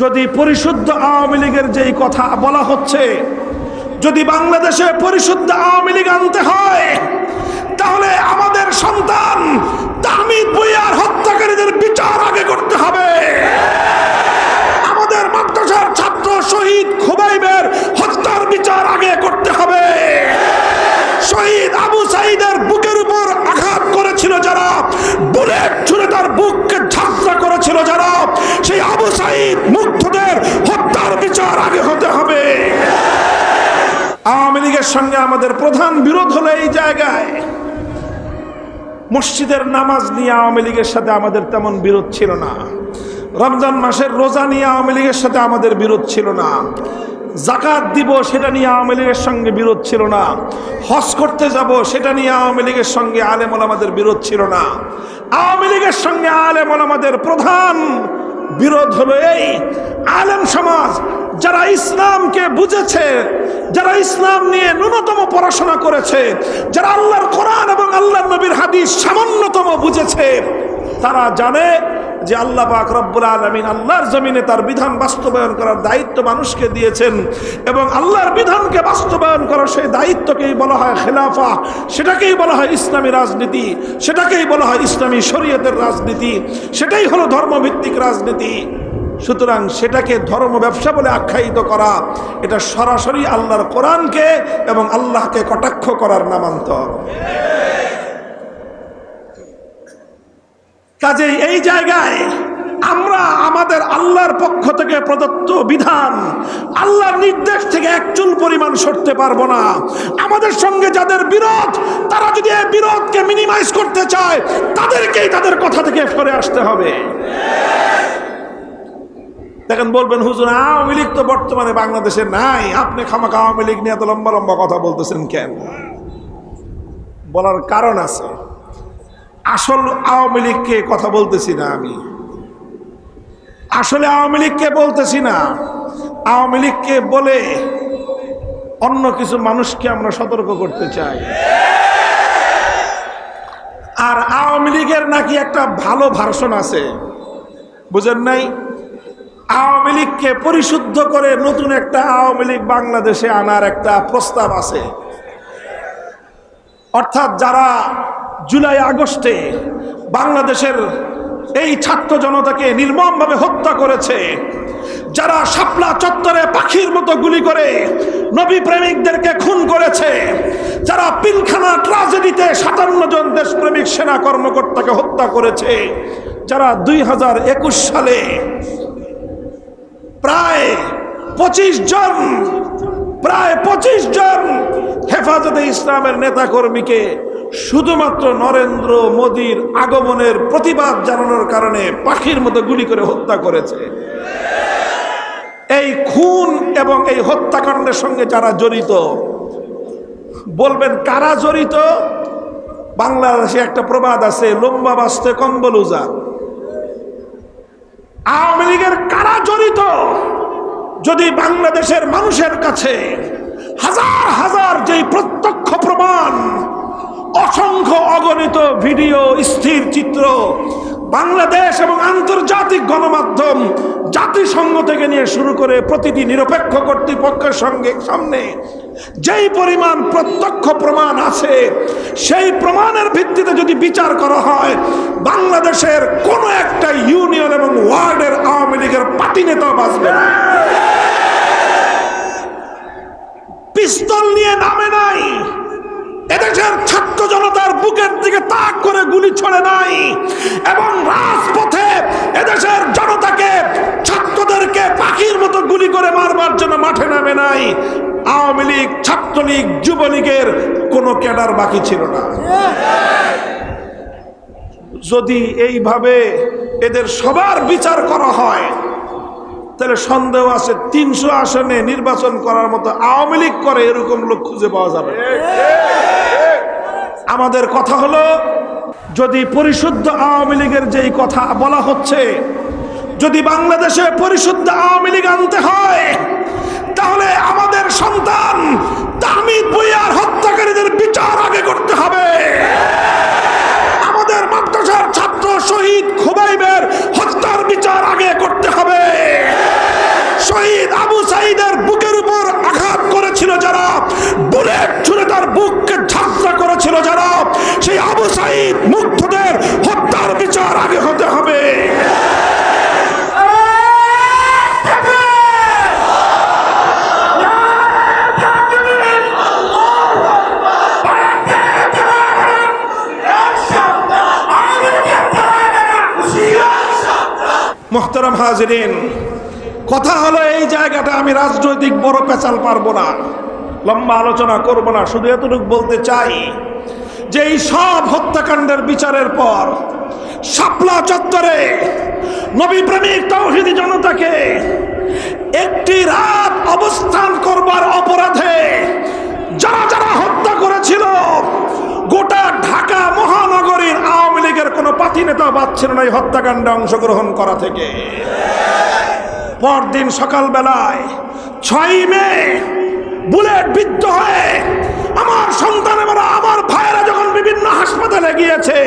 যদি পরিশুদ্ধ আওয়ামী লীগের যেই কথা বলা হচ্ছে, যদি বাংলাদেশে পরিশুদ্ধ আওয়ামী লীগ আনতে হয়, তাহলে আমাদের সন্তান তামিদ বইয়ার হত্যাকারীদের বিচার আগে করতে হবে। আমাদের মাদ্রাসার ছাত্র শহীদ খুবাইবের হত্যার বিচার আগে করতে হবে। শহীদ আবু সাইদের বুকের উপর লীগের সঙ্গে আমাদের প্রধান বিরোধ হলো এই জায়গায়। মসজিদের নামাজ নিয়ে আওয়ামী লীগের সাথে আমাদের তেমন বিরোধ ছিল না। রমজান মাসের রোজা নিয়ে আওয়ামী লীগের সাথে আমাদের বিরোধ ছিল না। জাকাত দিব সেটা নিয়ে আওয়ামী লীগের সঙ্গে বিরোধ ছিল না। হজ করতে যাব সেটা নিয়ে আওয়ামী লীগের সঙ্গে আলেম আমাদের বিরোধ ছিল না। আওয়ামী লীগের সঙ্গে আলেম আমাদের প্রধান বিরোধ হলো এই আলেম সমাজ যারা ইসলামকে বুঝেছে, যারা ইসলাম নিয়ে ন্যূনতম পড়াশোনা করেছে, যারা আল্লাহর কোরআন এবং আল্লাহর নবীর হাদিস সামান্যতম বুঝেছে, তারা জানে যে আল্লাহ পাক রব্বুল আলমিন আল্লাহর জমিনে তার বিধান বাস্তবায়ন করার দায়িত্ব মানুষকে দিয়েছেন এবং আল্লাহর বিধানকে বাস্তবায়ন করার সেই দায়িত্বকেই বলা হয় খেলাফা, সেটাকেই বলা হয় ইসলামী রাজনীতি, সেটাকেই বলা হয় ইসলামী শরীয়তের রাজনীতি, সেটাই হলো ধর্মভিত্তিক রাজনীতি। সুতরাং সেটাকে ধর্ম ব্যবসা বলে আখ্যায়িত করা, এটা সরাসরি আল্লাহর কোরআনকে এবং আল্লাহকে কটাক্ষ করার নামান্তর। কাজেই এই জায়গায় আমরা আমাদের আল্লাহর পক্ষ থেকে প্রদত্ত বিধান, আল্লাহর নির্দেশ থেকে এক চুল পরিমাণ সরতে পারব না। আমাদের সঙ্গে যাদের বিরোধ, তারা যদি এই বিরোধকে মিনিমাইজ করতে চায়, তাদেরকেই তাদের কথা থেকে সরে আসতে হবে। দেখেন বলবেন, হুজুর, আওয়ামী লীগ তো বর্তমানে বাংলাদেশে নাই। আপনি খামাখা আওয়ামী লীগ নিয়ে এত লম্বা লম্বা কথা বলতেছেন কেন? বলার কারণ আছে। আসল আওয়ামী লীগকে কথা বলতেছি না আমি। আসলে আওয়ামী লীগকে বলতেছি না। আওয়ামী লীগকে বলে অন্য কিছু মানুষকে আমরা সতর্ক করতে চাই। আর আওয়ামী লীগের নাকি একটা ভালো ভার্সন আছে। বুঝেন নাই? আওয়ামী লীগকে পরিশুদ্ধ করে নতুন একটা আওয়ামী লীগ বাংলাদেশে আনার একটা প্রস্তাব আছে। অর্থাৎ যারা জুলাই আগস্টে বাংলাদেশের এই ছাত্র জনতাকে নির্মমভাবে হত্যা করেছে, যারা শাপলা চত্বরে পাখির মতো গুলি করে নবী প্রেমিকদেরকে খুন করেছে, যারা পিলখানা ট্রাজেডিতে সাতান্ন জন দেশপ্রেমিক সেনা কর্মকর্তাকে হত্যা করেছে, যারা দুই হাজার একুশ সালে প্রায় পঁচিশ জন, প্রায় পঁচিশ জন হেফাজতে ইসলামের নেতাকর্মীকে শুধুমাত্র নরেন্দ্র মোদীর আগমনের প্রতিবাদ জানানোর কারণে পাখির মতো গুলি করে হত্যা করেছে। এই খুন এবং এই হত্যাকাণ্ডের সঙ্গে যারা জড়িত, বলবেন কারা জড়িত? বাংলাদেশে একটা প্রবাদ আছে, লম্বা বাস্তে কম্বল উজান আওয়ামী লীগের কারা জড়িত? যদি বাংলাদেশের মানুষের কাছে হাজার হাজার যেই প্রত্যক্ষ প্রমাণ, অসংখ্য অগণিত ভিডিও, স্থির চিত্র, বাংলাদেশ এবং আন্তর্জাতিক গণমাধ্যম জাতিসংঘ থেকে নিয়ে শুরু করে প্রতিটি নিরপেক্ষ কর্তৃপক্ষের সঙ্গে সামনে যেই পরিমাণ প্রত্যক্ষ প্রমাণ আছে, সেই প্রমাণের ভিত্তিতে যদি বিচার করা হয়, বাংলাদেশের কোনো একটা ইউনিয়ন এবং ওয়ার্ডের আওয়ামী নেতা বাঁচবে। পিস্তল নিয়ে নামে নাই। এদেশের ছাত্র জনতার বুকের দিকে তাক করে গুলি ছড়ে নাই। এবং রাজপথে এদেশের জনতাকে, ছাত্রদেরকে পাখির মতো গুলি করে মারবার জন্য মাঠে নামে নাই। আওয়ামী লীগ, ছাত্রলীগ, যুবলীগের কোনো ক্যাডার বাকি ছিল না। যদি এইভাবে এদের সবার বিচার করা হয় তাহলে সন্দেহ আছে, তিনশো আসনে নির্বাচন করার মতো আওয়ামী লীগ করে এরকম লোক খুঁজে পাওয়া যাবে আমাদের কথা হলো, যদি পরিশুদ্ধ আওয়ামী লীগের যেই কথা বলা হচ্ছে, যদি বাংলাদেশে পরিশুদ্ধ আওয়ামী লীগ আনতে হয়, তাহলে আমাদের সন্তান তামিদ বইয়ার হত্যাকারীদের বিচার আগে করতে হবে। মহতরম হাজরিন, কথা হলো এই জায়গাটা আমি রাজনৈতিক বড় পেঁচাল পারব না, লম্বা আলোচনা করব না, শুধু এতটুকু বলতে চাই যে এই সব হত্যাকাণ্ডের বিচারের পর শাপলা চত্বরে নবী প্রেমিক তৌহিদি জনতাকে একটি রাত অবস্থান করবার অপরাধে যারা যারা হত্যা করেছিল, গোটা ঢাকা মহানগরীর আওয়ামী লীগের কোনো পাতি নেতা বাচ্ছিল না এই হত্যাকাণ্ডে অংশগ্রহণ করা থেকে। পরদিন সকালবেলায় ছয় মে বুলেট বিদ্ধ হয়ে আমার সন্তান এবং আমার ভাইয়েরা যখন বিভিন্ন হাসপাতালে গিয়েছে,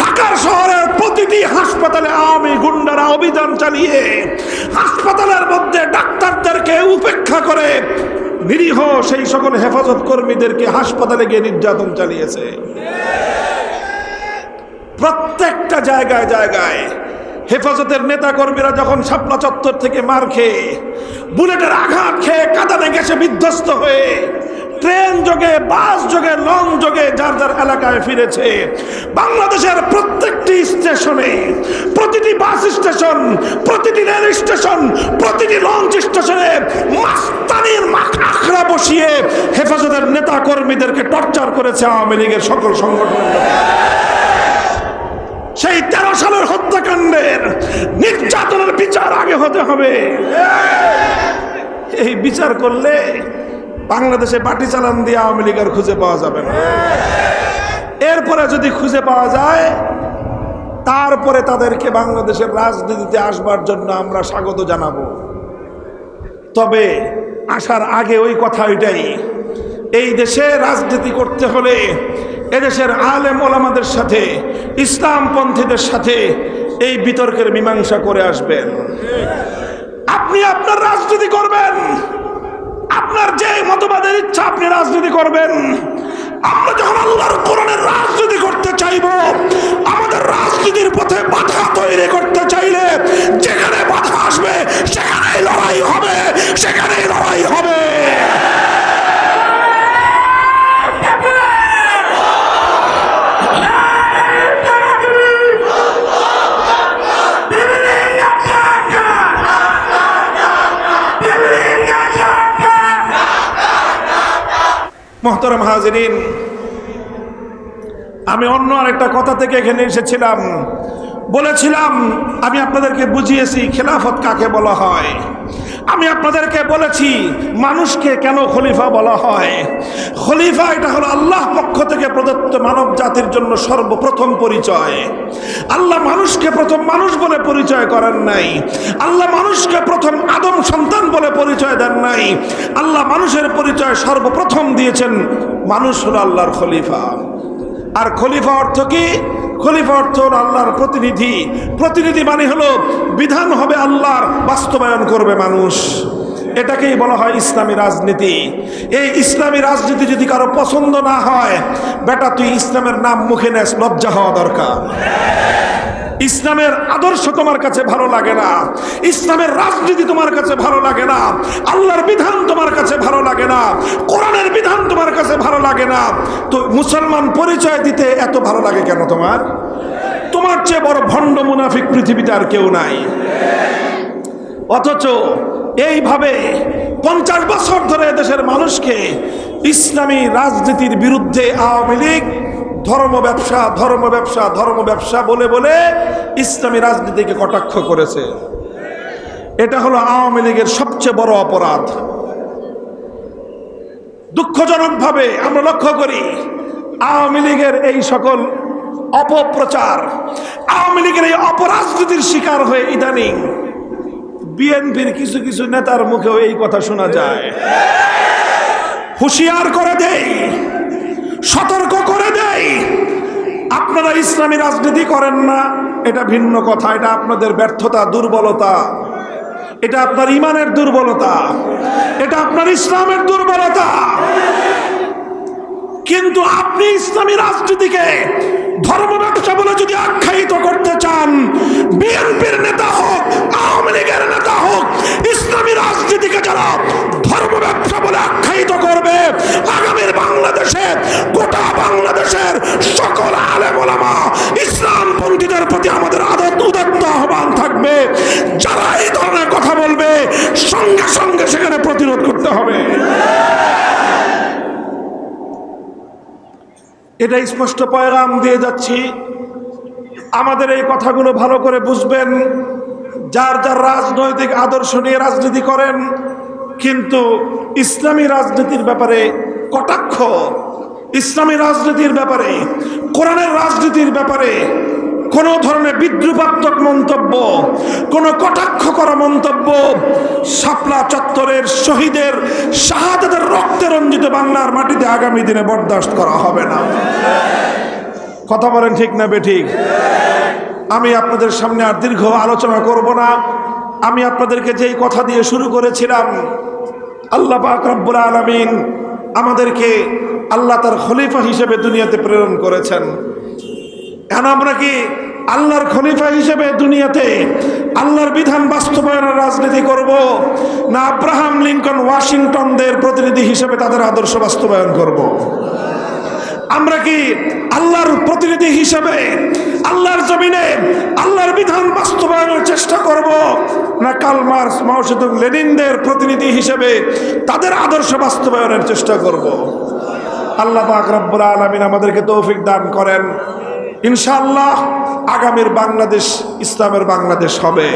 ঢাকার শহরের প্রতিটি হাসপাতালে আমি গুন্ডারা অভিযান চালিয়ে হাসপাতালের মধ্যে ডাক্তারদেরকে উপেক্ষা করে নিরীহ সেই সকল হেফাজত কর্মীদেরকে হাসপাতালে গিয়ে নির্যাতন চালিয়েছে। প্রত্যেকটা জায়গায় জায়গায় হেফাজতের নেতা কর্মীরা যখন শাপলা চত্বর থেকে মার খেয়ে, বুলেটের আঘাত খেয়ে কাদানে গেছে বিধ্বস্ত হয়ে ট্রেন যোগে, বাস যোগে, লং যোগে যার যার এলাকায় ফিরেছে, বাংলাদেশের প্রত্যেকটি স্টেশনে, প্রতিটি বাস স্টেশন, প্রতিটি রেল স্টেশন, প্রতিটি লঞ্চ স্টেশনে মাস্তানির আখড়া বসিয়ে হেফাজতের নেতা কর্মীদেরকে টর্চার করেছে আওয়ামী লীগের সকল সংগঠনের লোকেরা। সেই তেরো সালের হত্যাকাণ্ডের নির্যাতনের বিচার আগে হতে হবে। এই বিচার করলে বাংলাদেশে বাটি চালান দিয়ে আওয়ামী লীগের খুঁজে পাওয়া যাবে না। এরপরে যদি খুঁজে পাওয়া যায়, তারপরে তাদেরকে বাংলাদেশের রাজনীতিতে আসবার জন্য আমরা স্বাগত জানাব। তবে আসার আগে ওই কথা ওইটাই, এই দেশে রাজনীতি করতে হলে এদেশের আলেম ওলামাদের সাথে, ইসলামপন্থীদের সাথে এই বিতর্কের মীমাংসা করে আসবেন। আপনি আপনার রাজনীতি করবেন। আপনার যে মতবাদের ইচ্ছা আপনি রাজনীতি করবেন। আমরা যখন আল্লাহর কোরআনের রাজনীতি করতে চাইব, আমাদের রাজনীতির পথে বাধা তৈরি করতে চাইলে যেখানে বাধা আসবে, সেখানেই লড়াই হবে, সেখানেই লড়াই হবে। মোহতরম হাজরিন। আমি অন্য আরেকটা কথা থেকে এখানে এসেছিলাম। বলেছিলাম, আমি আপনাদেরকে বুঝিয়েছি, খেলাফত কাকে বলা হয়? আমি আপনাদেরকে বলেছি, মানুষকে কেন খলিফা বলা হয়? খলিফা এটা হলো আল্লাহ পক্ষ থেকে প্রদত্ত মানব জাতির জন্য সর্বপ্রথম পরিচয়। আল্লাহ মানুষকে প্রথম মানুষ বলে পরিচয় করেন নাই। আল্লাহ মানুষকে প্রথম আদম সন্তান বলে পরিচয় দেন নাই। আল্লাহ মানুষের পরিচয় সর্বপ্রথম দিয়েছেন, মানুষ হলো আল্লাহর খলিফা। আর খলিফা অর্থ কি? খলিফা অর্থ হল আল্লাহর প্রতিনিধি। প্রতিনিধি মানে হলো বিধান হবে আল্লাহর, বাস্তবায়ন করবে মানুষ। এটাকেই বলা হয় ইসলামী রাজনীতি। এই ইসলামী রাজনীতি যদি কারও পছন্দ না হয়, বেটা তুই ইসলামের নাম মুখে নেস, লজ্জা হওয়া দরকার। ইসলামের আদর্শ তোমার কাছে ভালো লাগে না। ইসলামের রাজনীতি তোমার কাছে ভালো লাগে না। আল্লাহর বিধান তোমার কাছে ভালো লাগে না। কোরআনের বিধান তোমার কাছে ভালো লাগে না। তো মুসলমান পরিচয় দিতে এত ভালো লাগে কেন তোমার? তোমার চেয়ে বড় ভণ্ড মুনাফিক পৃথিবীতে আর কেউ নাই। অথচ এইভাবে পঞ্চাশ বছর ধরে দেশের মানুষকে ইসলামী রাজনীতির বিরুদ্ধে আওয়ামী লীগ ধর্ম ব্যবসা ধর্ম ব্যবসা ধর্ম ব্যবসা বলে বলে ইসলামী রাজনীতিকে কটাক্ষ করেছে। এটা হলো আওয়ামী লীগের সবচেয়ে বড় অপরাধ। দুঃখজনকভাবে আমরা লক্ষ্য করি, আওয়ামী লীগের এই সকল অপপ্রচার, আওয়ামী লীগের এই অপরাজনীতির শিকার হয়ে ইদানিং বিএনপির কিছু কিছু নেতার মুখেও এই কথা শোনা যায়। হুঁশিয়ার করে দেয় সতর্ক করে দেয়। আপনারা ইসলামী রাজনীতি করেন না, এটা ভিন্ন কথা, এটা আপনাদের ব্যর্থতা, দুর্বলতা। এটা আপনার ইমানের দুর্বলতা, এটা আপনার ইসলামের দুর্বলতা। কিন্তু আপনি ইসলামী রাজনীতিকে ধর্ম ব্যবসা বলে যদি আখ্যায়িত করতে চান, বিএনপির নেতা হোক, আওয়ামী লীগের নেতা হোক, ইসলামী রাজনীতিকে যারা ধর্ম ব্যবসা বলে আখ্যায়িত করবে, আগামীর বাংলাদেশে দেশের সকল আলেমা ইসলাম পন্থীদের প্রতি আমাদের আদত উদাত্ত আহ্বান থাকবে। যারা এই ধরনের কথা বলবে, সঙ্গে সঙ্গে সেখানে প্রতিরোধ করতে হবে। এটা স্পষ্ট পয়গাম দিয়ে যাচ্ছি। আমাদের এই কথাগুলো ভালো করে বুঝবেন। যার যার রাজনৈতিক আদর্শ নিয়ে রাজনীতি করেন, কিন্তু ইসলামী রাজনীতির ব্যাপারে কটাক্ষ ইসলামী রাজনীতির ব্যাপারে, কোরআনের রাজনীতির ব্যাপারে কোনো ধরনের বিদ্রুপাত্মক মন্তব্য, কোনো কটাক্ষ করা মন্তব্য শাপলা চত্বরের শহীদের শাহাদাতের রক্তে রঞ্জিত বাংলার মাটিতে আগামী দিনে বরদাস্ত করা হবে না। কথা বলেন ঠিক না বেঠিক আমি আপনাদের সামনে আর দীর্ঘ আলোচনা করব না। আমি আপনাদেরকে যেই কথা দিয়ে শুরু করেছিলাম, আল্লাহ পাক আলমিন আমাদেরকে আল্লাহ তার খলিফা হিসেবে দুনিয়াতে প্রেরণ করেছেন কেন আমরা কি আল্লাহর খলিফা হিসেবে দুনিয়াতে আল্লাহর বিধান বাস্তবায়নের রাজনীতি করব, না আব্রাহাম লিঙ্কন ওয়াশিংটনদের প্রতিনিধি হিসেবে তাদের আদর্শ বাস্তবায়ন করব। আমরা কি আল্লাহর প্রতিনিধি হিসেবে আল্লাহর জমিনে আল্লাহর বিধান বাস্তবায়নের চেষ্টা করব, না কাল মার্কস মাওসেতুং লেনিনদের প্রতিনিধি হিসেবে তাদের আদর্শ বাস্তবায়নের চেষ্টা করব আল্লাহ পাক রব্বুল আলমিন আমাদেরকে তৌফিক দান করেন। ইনশাল্লাহ আগামীর বাংলাদেশ ইসলামের বাংলাদেশ হবে।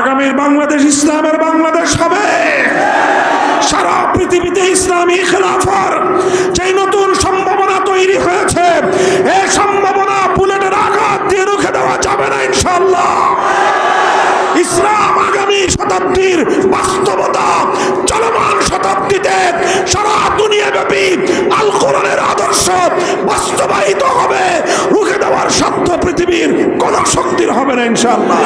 আগামীর বাংলাদেশ ইসলামের বাংলাদেশ হবে। সারা পৃথিবীতে ইসলামী খেলাফার যে নতুন সম্ভাবনা তৈরি হয়েছে এই সম্ভাবনা দুনিয়া ব্যাপী আল কোরআনের আদর্শ বাস্তবায়িত হবে। রুখে দেওয়ার সাধ্য পৃথিবীর কোন শক্তির হবে না, ইনশাআল্লাহ।